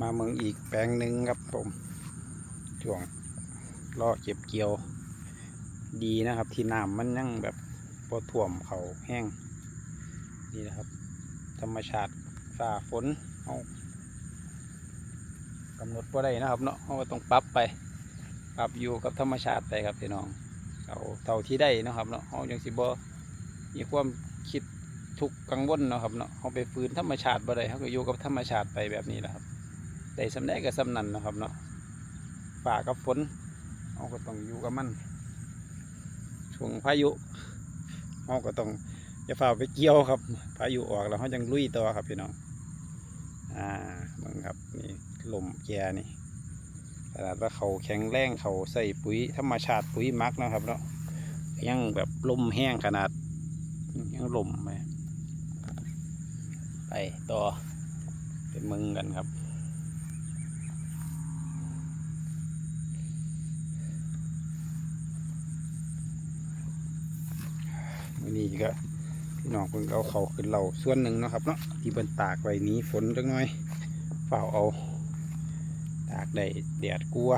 มาเมืองอีกแปลงหนึ่งครับผมช่วงรอเก็บเกี่ยวดีนะครับ ที่น้ำมันยังแบบพอท่วมเขาแห้งนี่นะครับ ธรรมชาติฝ่าฝนเอากำหนดว่าได้นะครับเนาะเราต้องปรับไปปรับอยู่กับธรรมชาติไปครับพี่น้องเอาเท่าที่ได้นะครับเนาะเรายังสิบ่มีความคิดทุกข์กังวลนะครับเนาะเราไปฝืนธรรมชาติบ่ได้เราก็อยู่กับธรรมชาติไปแบบนี้แหละครับ ได้สำได้กับสำนันนะครับเนาะฝ่ากับฝนเราก็ต้องอยู่กับมันช่วงพายุเราก็ต้องอย่าฝ่าไปเกี่ยวครับพายุออกแล้วเขาจังลุยต่อครับพี่น้องอ่ามึงครับนี่ลมแกนี่ขนาดว่าเขาแข็งแรงเขาใส่ปุ๋ยธรรมชาติปุ๋ยมักนะครับเนาะยังแบบลมแห้งขนาดยังลมไปไปต่อเป็นมึงกันครับ ก็พี่น้องเพิ่งเอาเขาขึ้นเราส่วนหนึ่งนะครับเนาะที่เป็นตากไว้นี้ฝนจักหน่อยเฝ้าเอา ตากได้แดดกลัว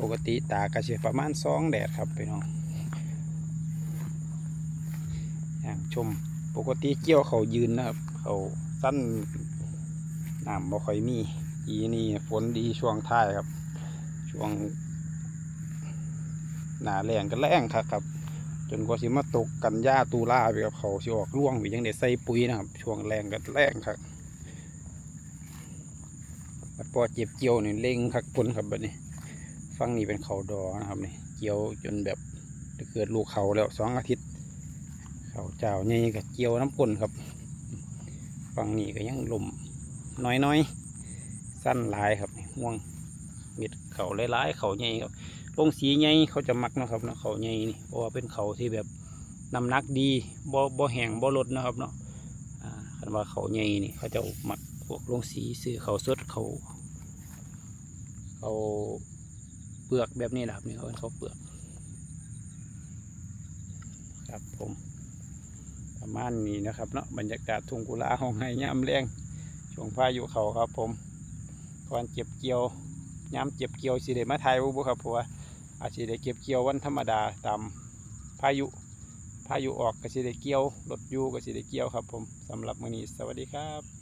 ปกติตากกระเชประมาณสองแดดครับพี่น้องอย่างชมปกติเกี่ยวเขายืนนะครับเขาสั้นน้ำบ่ค่อยมีอีนี่ฝนดีช่วงท้ายครับ ช่วงหนาแรงก็แรงครับครับ จนกว่าสิมาตกกันหญ้าตูล่าไปกับเขาสิออกร่วงไปยังได้ใส่ปุ๋ยนะครับ ช่วงแรงก็แรงครับบัดพอเจ็บเกี่ยวนี่เล่งคักผลครับแบัดนี้ ฟังนี่เป็นเขาดอนะครับนี่เกี่ยวจนแบบเกิดลูกเขาแล้วสองอาทิตย์ เขาเจ้านี่ก็เกี่ยวน้ำก้นครับฟังนี่ก็ยังหลุมน้อยๆ สั้นหลายครับนี่ห่วง เม็ดเขาหลายๆเขาใหญ่ครับลงสีใหญ่เขาจะมักนะครับเนาะเขาใหญ่นี่เพราะว่าเป็นเขาที่แบบน้ำหนักดีบ่บ่แห้งบ่ลดนะครับเนาะอ่าคันว่าเขาใหญ่นี่เขาจะมักพวกลงสีซื้อเขาสดเขาเขาเปลือกแบบนี้แหละครับนี่เขาเป็นเขาเปลือกครับผมประมาณนี้นะครับเนาะบรรยากาศทุ่งกุลาห้องไห้ยามแรงช่วงพายุเขาครับผมก่อนเก็บเกี่ยว ย้ำเก็บเกี่ยวสิเดมาไทยบุครับเพราะว่าอาจสิได้เก็บเกี่ยววันธรรมดาตามพายุ พายุออกก็สิได้เกี่ยวรถอยู่ก็สิได้เกี่ยวครับผมสำหรับมื้อนี้สวัสดีครับ